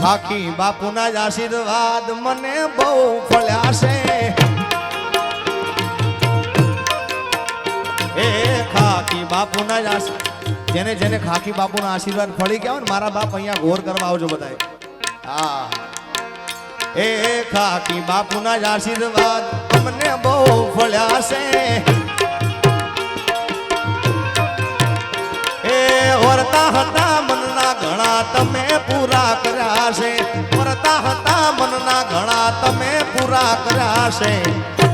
ખાખી બાપુના જ આશીર્વાદ મને બહુ ફળ્યા છે. એ ખાખી બાપુના જ જેને જેને ખાખી બાપુના આશીર્વાદ ફળી ગયા ને, મારા બાપ અહીંયા ગોર કરવા આવજો બધા હા. એ ખાકી બાપુના જ આશીર્વાદ મને બહુ ફળ્યા છે. એ વરતા હતા મનના ઘણા તમે પૂરા કર્યા છે. વરતા હતા મનના ઘણા તમે પૂરા કર્યા છે.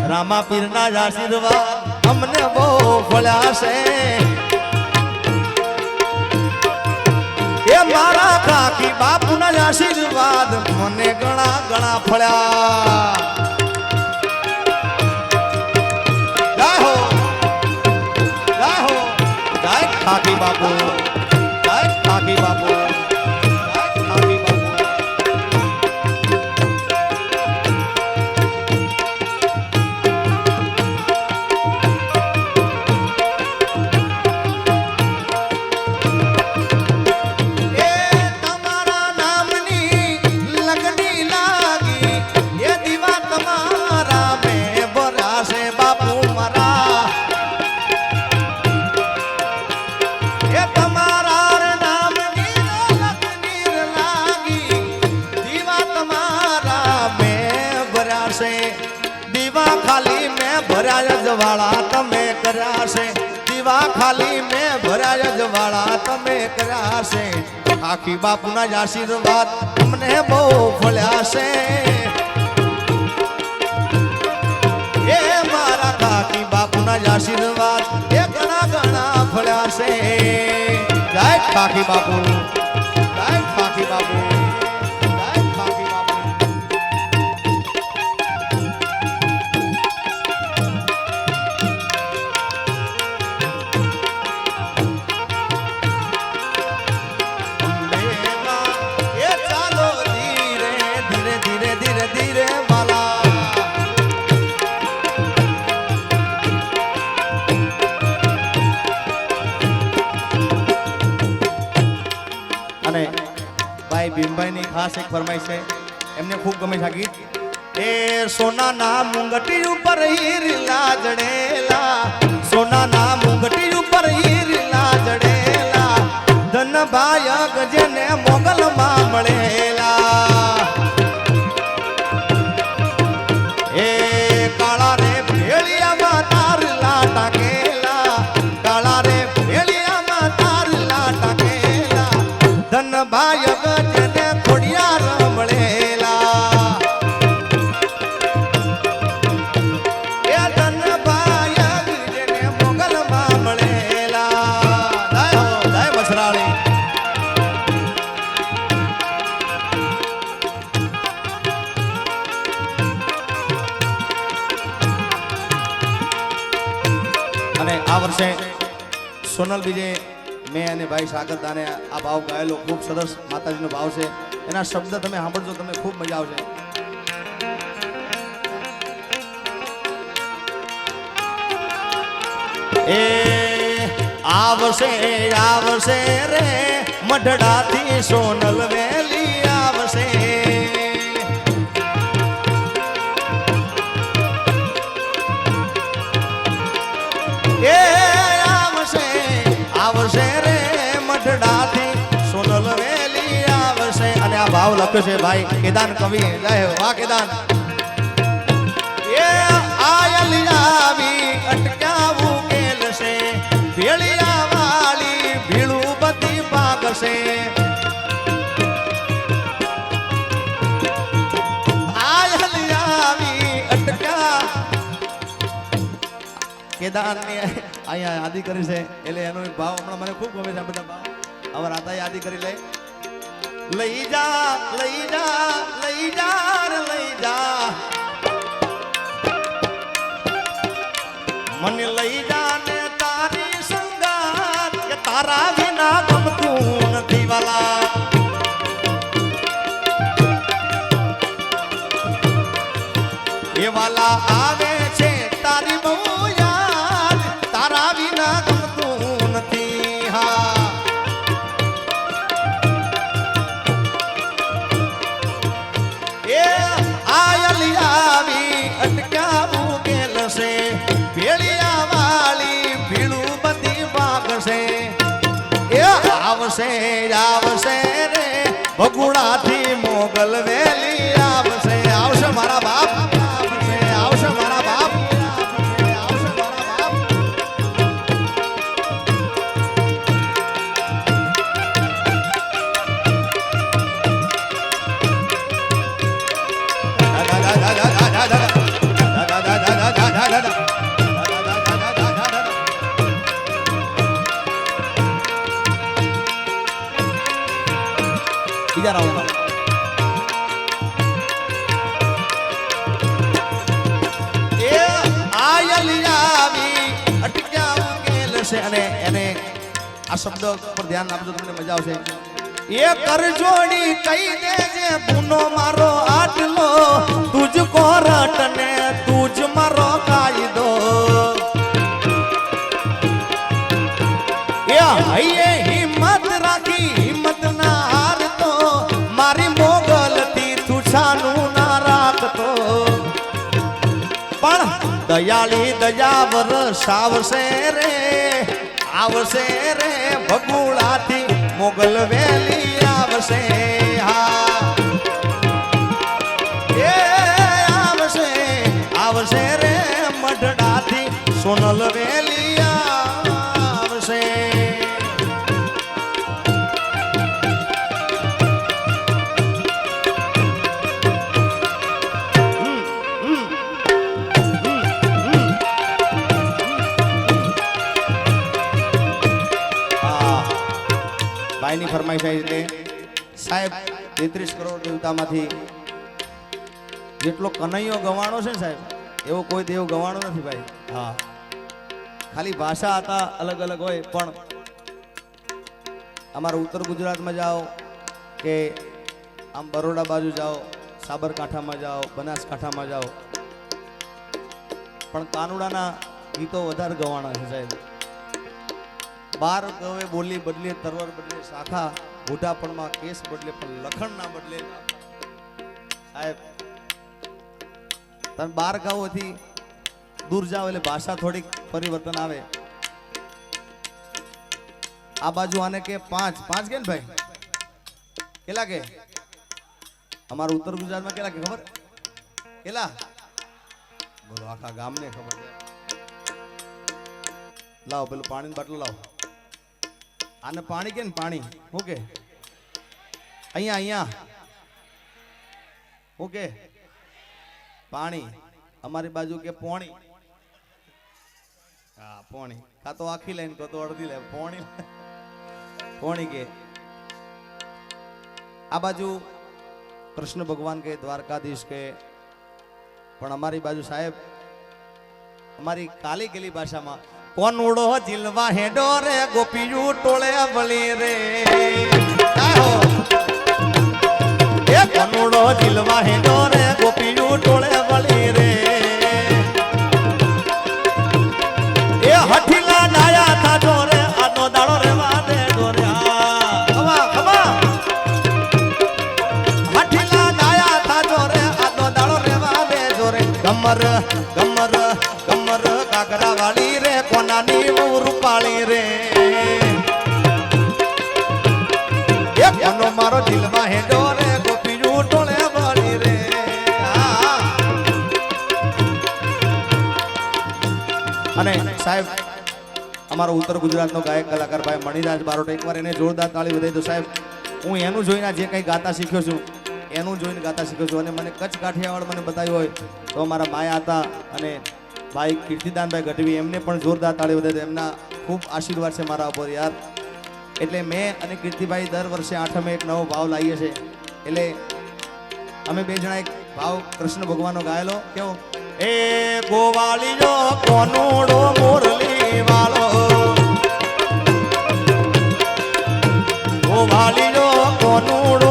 રામા પીરના જ આશીર્વાદ અમને બહુ ફળ્યા છે. એ મારા કાકી બાપુના જ આશીર્વાદ મને ઘણા ઘણા ફળ્યા. ખાલી મેં જ વાળા તમે કર્યા છે દીવા ખાલી મેં જ વાળા તમે કર્યા છે આખી બાપુના જ આશીર્વાદ અમને બહુ ફળ્યા છે એ મારા કાકી બાપુના જ આશીર્વાદ એ ઘણા ઘણા ફળ્યા છે કાકી બાપુ. જય કાકી બાપુ. ભાઈ ભીમભાઈની ખાસ એક ફરમાઈશ છે. એમને ખૂબ ગમે છે ગીત. એ સોનાના મુંગટી ઉપર હીરલા જડેલા સોનાના મુંગટી ઉપર હીરલા જડેલા ધન ભાયક જેને મોગલમાં મળેલા. સોનલ બીજે મેં અને ભાઈ સાગરદાને આ ભાવ ગાયેલો. ખૂબ સરસ માતાજીનો ભાવ છે. એના શબ્દ તમે સાંભળજો, તમને ખૂબ મજા આવશે. એ આવશે આવશે રે, મઢડાથી સોનલ વેલી ભાવ લખ્યો છે ભાઈ. કેદાન કવિ, જય વાહ કેદાન અટકાવું કેલ છે ભેળિયા વાળી ભીળું બધી પાકશે. કેદારની અહીંયા યાદી કરી છે. એટલે એનો ભાવ હમણાં મને ખૂબ ગમે છે. આ બધા ભાવ. હવે રાતા યાદી કરી લે. લઈ જા લઈ જા લઈ જા લઈ જા. મને લઈ જા ને તારી સંગાત કે તારા વિના ગમતું નથી વાલા. એ વાલા આવે આવશે આવશે રે બીજા ઉકેલ છે અને એને આ શબ્દ પર ધ્યાન આપજો, તમને મજા આવશે. એ કરજોડી કહી દેજે ગુનો મારો આટલો, તુજ કોરટ ને તુજ મારો કાયદો પણ દયાળી દયા વરસાવશે રે, આવશે રે, ભગુડાથી મોગલ વેલી આવશે, હા. આવશે આવશે રે, મઢડાથી સોનલ વેલી ફરમાઈશ એટલે સાહેબ, તેત્રીસ કરોડ દેવતામાંથી જેટલો કનૈયો ગવાણો છે ને સાહેબ, એવો કોઈ દેવ ગવાણો નથી ભાઈ. હા. ખાલી ભાષા હતા અલગ અલગ હોય, પણ અમારા ઉત્તર ગુજરાતમાં જાઓ કે આમ બરોડા બાજુ જાઓ, સાબરકાંઠામાં જાઓ, બનાસકાંઠામાં જાઓ. પણ કાનુડાના ગીતો વધારે ગવાણા છે સાહેબ. બાર ગવે બોલી બદલે તરવર બદલે, શાખા મોટાપણમાં કેસ બદલે, પણ લખણ ના બદલે. સાહેબ, તમે બાર ગાઓથી દૂર જાઓ એટલે ભાષા થોડીક પરિવર્તન આવે. આ બાજુ આને કે પાંચ. પાંચ કે ને ભાઈ? કેટલા કે? અમારા ઉત્તર ગુજરાતમાં કેટલા કે ખબર? કેટલા? બોલો, આખા ગામને ખબર લાવો, પેલું પાણીની બાટલો લાવો. આને પાણી કે ને પાણી? ઓકે અહીંયા અહીંયા. ઓકે પાણી. અમારી બાજુ કે પોણી? હા, પોણી. કાં તો આખી લાઈન કાં તો અડધી લાઈન પોણી પોણી કે? આ બાજુ કૃષ્ણ ભગવાન કે, દ્વારકાધીશ કે, પણ અમારી બાજુ સાહેબ, અમારી કાલી ગેલી ભાષામાં કોનુડો જીલવા હેડો રે, ગોપીયું ટોળે વળી રે. એ કોનુડો જીલવા હેડો રે, ગોપીયું ટોળે વળી રે. એ હઠીલા ડાયા થાજો રે, આનો દાડો રે વાદે ડોર્યા ખવા ખવા હઠીલા ડાયા થાજો રે, આનો દાડો રે વાદે જોરે ગમર ગમર મારો દિલમાં હેડો રે ગોપીયું ટોળે વાળી રે. અને સાહેબ, અમારો ઉત્તર ગુજરાતનો ગાયક કલાકાર ભાઈ મણિરાજ બારોટ, એકવાર એને જોરદાર તાળી વધાઈ દો. સાહેબ, હું એનું જોઈને જે કંઈ ગાતા શીખ્યો છું, એનું જોઈને ગાતા શીખ્યો છું અને મને કચ્છ કાઠિયાવાડ મને બતાવ્યું હોય તો અમારા માયા હતા અને ભાઈ કીર્તિદાનભાઈ ગઢવી એમને પણ જોરદાર તાળી વધાઈ દો. એમના ખૂબ આશીર્વાદ છે મારા ઉપર, યાર. એટલે મેં અને કીર્તિભાઈ દર વર્ષે આઠમે એક નવો ભાવ લાવીએ છીએ. એટલે અમે બે જણા એક ભાવ કૃષ્ણ ભગવાનનો ગાયેલો. કેવો? એ ગોવાળીઓ કોનુડો મુરલી વાળો. ગોવાળીનો કોનુડો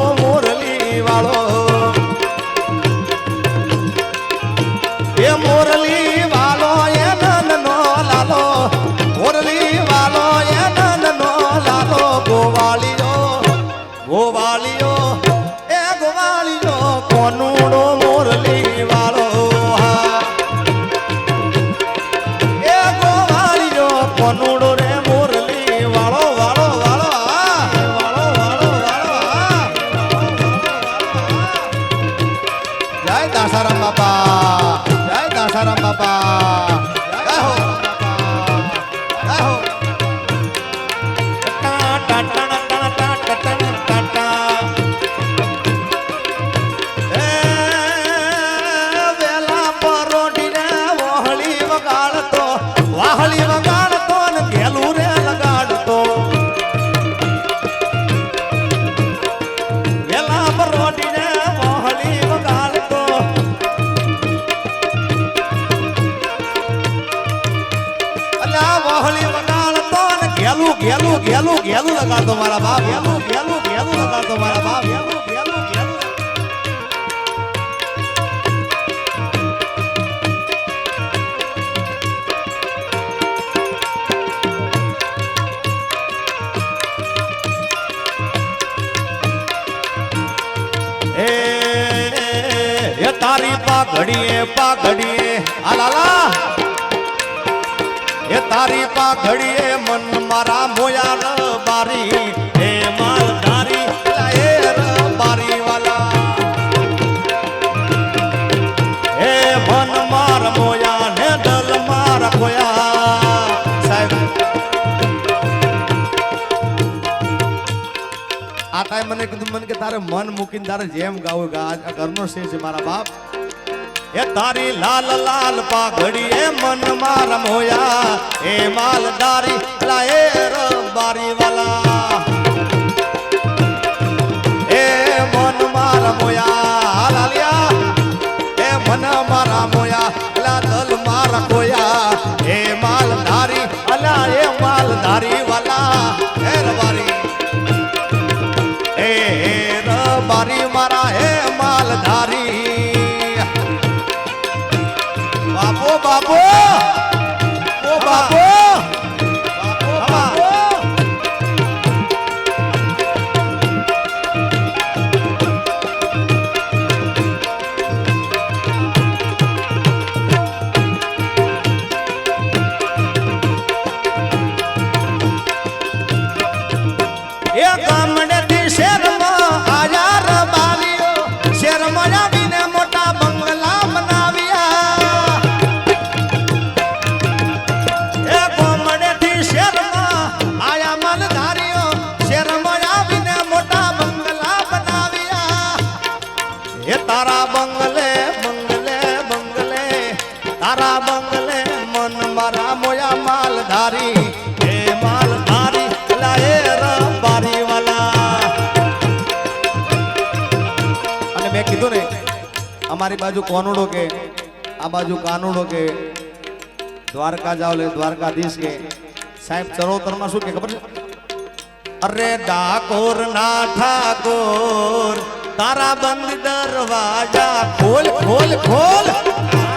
દાસારામ બાપા જય દાસારામ બાપા. ભેલું લગાડતો મારા બા ભેલું ભેલું ભેલું લગાડતો મારા બા ભેલું ભેલું ભેલું તારી પાઘડીએ પાઘડીએ. આલાલા એ તારી પાઘડીએ મને કીધું મને કે તારે મન મૂકીને તારે જેમ ગાવું ગા આ ઘરનો છે છે મારા બાપ એ તારી લાલ લાલ પાઘડી એ મન મારા મોયા એ માલદારી લા એ રબારી વાલા એ મન મારા મોયા લાલિયા એ મન મારા हमारी बाजू कोनोड़ो के आ बाजू कानोड़ो के द्वारका जाओ ले द्वारकाधीश के साहेब चलो तर में खबर अरे डाकोर ना ठाकोर तारा बंद दरवाज़ा खोल खोल खोल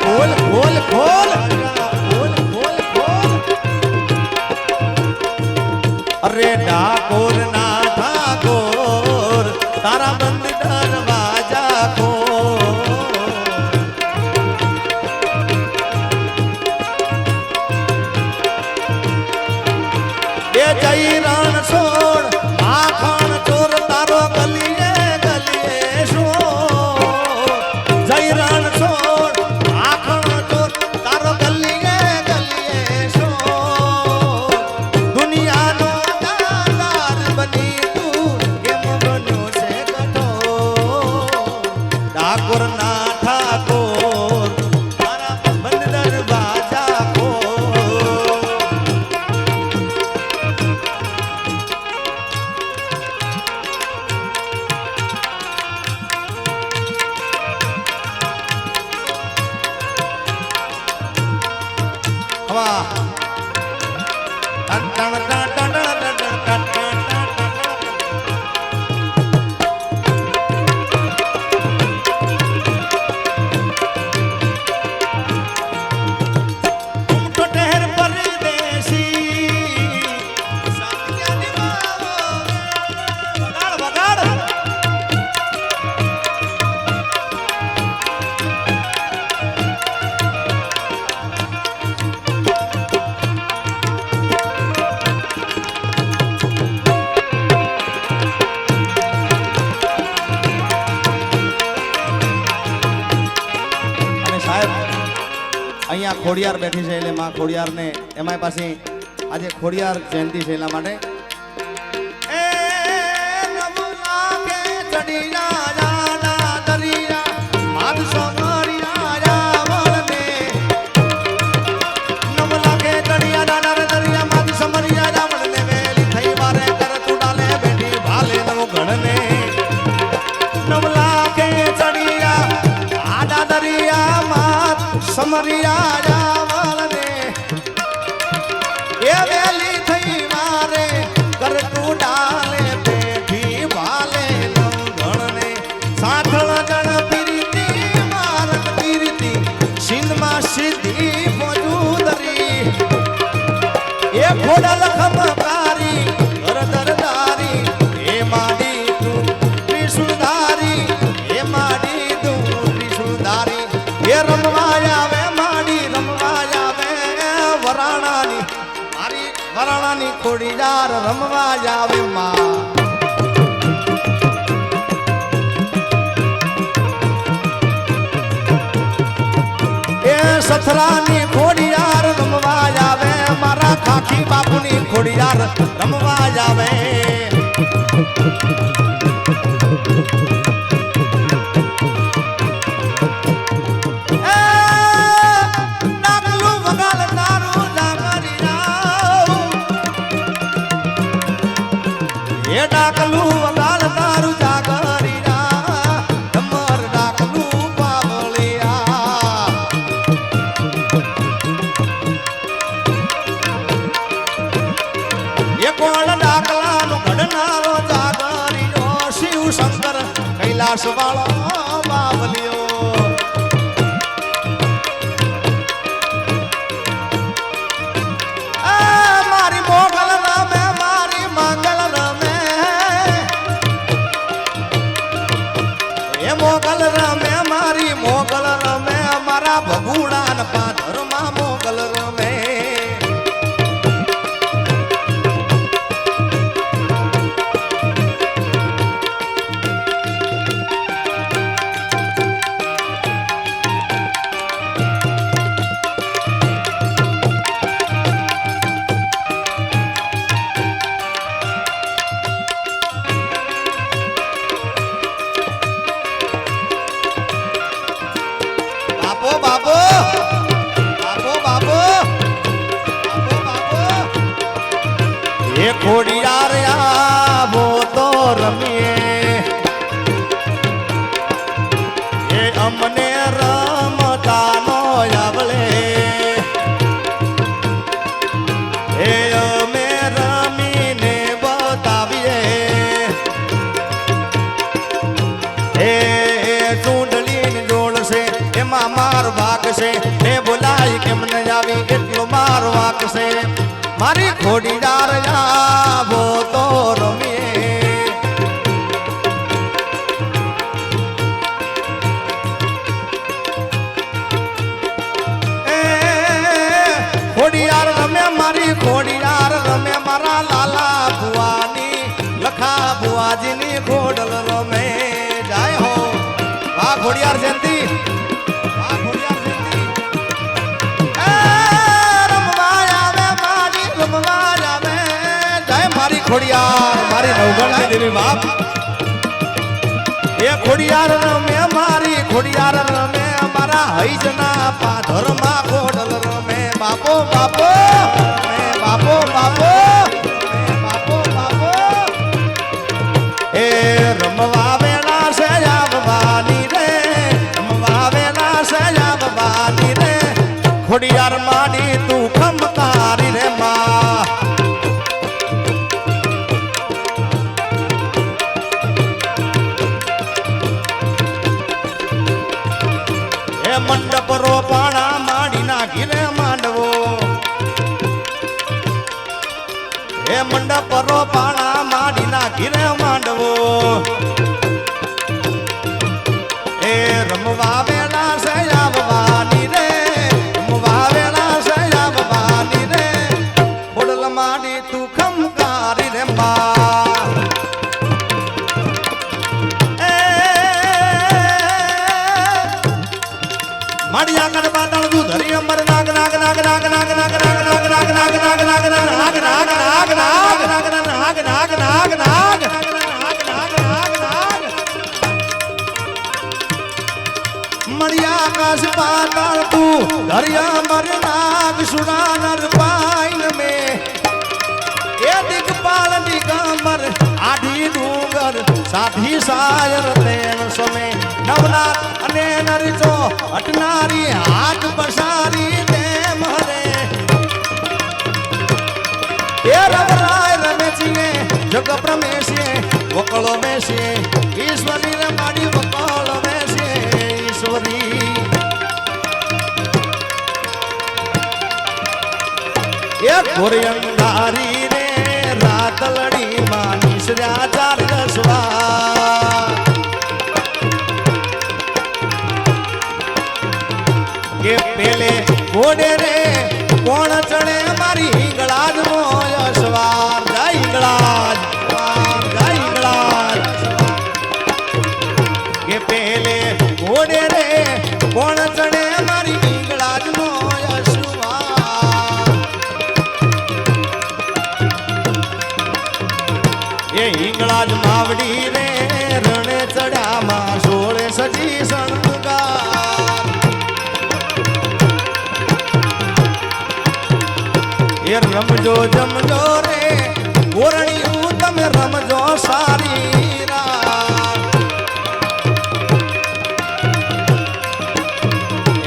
खोल खोल खोल अरे डाक ஒரு நாள் ખોડિયાર બેઠી છે એટલે માં ખોડિયારને એમાંય પાછી આજે ખોડિયાર જયંતિ છે એટલા માટે. સમરિયા રાવણ ને એ થઈ મારે કરટું ડાલે પેઢી વાલે નવઘણ ને સાંઠળ ગણ પીરતી સિદ્ધિ મોજુદરી એ ખોડા રમવા જાવે માં. એ સથરાની ઘોડિયાર પાસે મારી ઘોડીદાર આવો તો રમીએ. ખોડિયાર, મારી નવગણની દેવી બાપ. એ ખોડિયાર રમે મારી, ખોડિયાર રમે મારા હૈજના પાધરમાં ખોડલ રમે બાપો બાપો, મે બાપો બાપો બાપો બાપો. એ રમવા વેલા સજાવવાની રે. રમવા વેલા સજાવવાની રે. ખોડિયારમાં મંડપ રોપાણા માડીના ઘીરે માંડવો. હે મંડપ રોપાણા ધરિયા મર નાગ સુરાનર પાઈન મે. એ દિગપાલ દિગંબર આઢી ડુંગર, સાધી સાયર તેણ સમે. નવનાથ અને નરચો હટનારી હાથ પસારી તેમ હરે. એ રવરાય રમે છીએ જગ પ્રમેશીએ વકળો મેશીએ ઈશ્વરી રમાડી કોરિયંદારી રે રાતલડી માં નિસર્યા ચાર દસવા. કે પેલે ઘોડે રે રમજો, જમજો રે. ઓરણિયું તમે રમજો સારી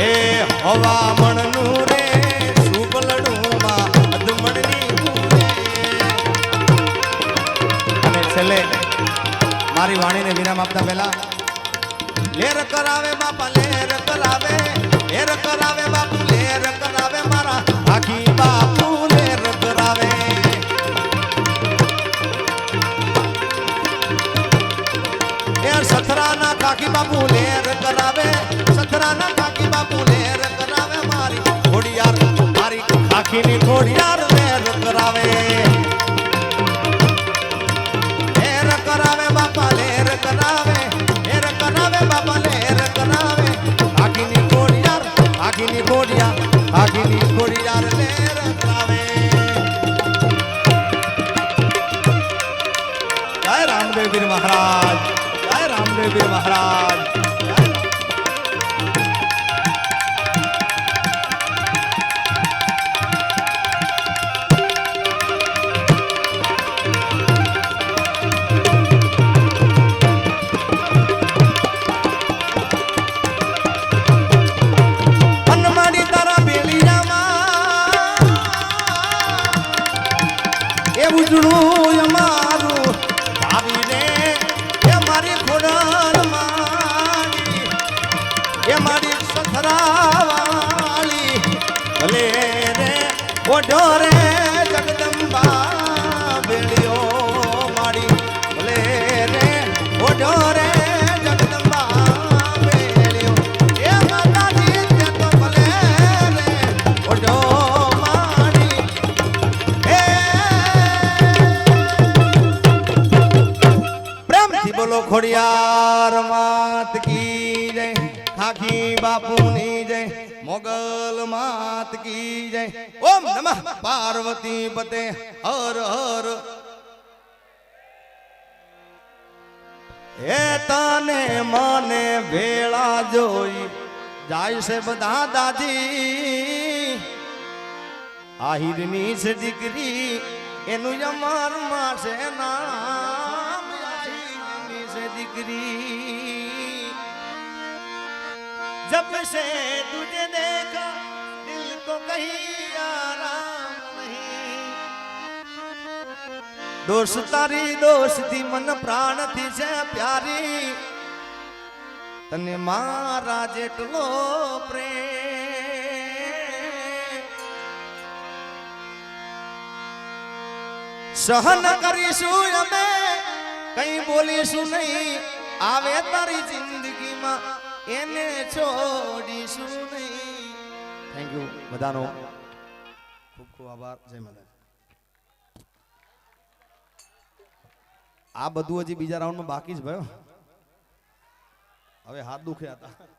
એ હવામણનું રે સુબલડુમાં અધમણની. અને છેલ્લે, મારી વાણીને વિરામ આપતા પહેલા, લેર કરાવે બાપા, લેર કરાવે લેર કરાવે બાપુ. કાકી બાપુ લેર કરાવે સથરાના કાકી બાપુ લેર કરાવે, મારી ઘોડિયાર, મારી કાકીની ઘોડિયાર લેર કરાવે. લેર કરાવે બાપા, લેર કરાવે લેર કરાવે બાપા, લેર કરાવે. આખીની કોડિયાર આખીની કોડિયાર આખીની ઘોડિયાર લેર કરાવે. જય રામદેવજી મહારાજ. જય રામદેવ મહારાજ. ઉજળું ডর જય ઓમ નમઃ પાર્વતી પતે. હર હર. હે તને મને ભેળા જોઈ. જાય છે બધા દાદી આહિરની છે દીકરી એનું અમારમાં છે નામ. આહિરની છે દીકરી. જબ સે તુજે દેખા. તો કહી આરામ નહીં. દોષ તારી દોષથી મન પ્રાણથી છે પ્યારી. તને મારા જેટલો પ્રેમ. સહન કરીશું અમે, કઈ બોલીશું નહીં. આવે તારી જિંદગીમાં, એને છોડીશું નહીં. થેન્ક યુ બધાનો ખૂબ ખૂબ આભાર. જય માતા આ બધું હજી બીજા રાઉન્ડમાં બાકી જ ભયો હવે હાથ દુખ્યા હતા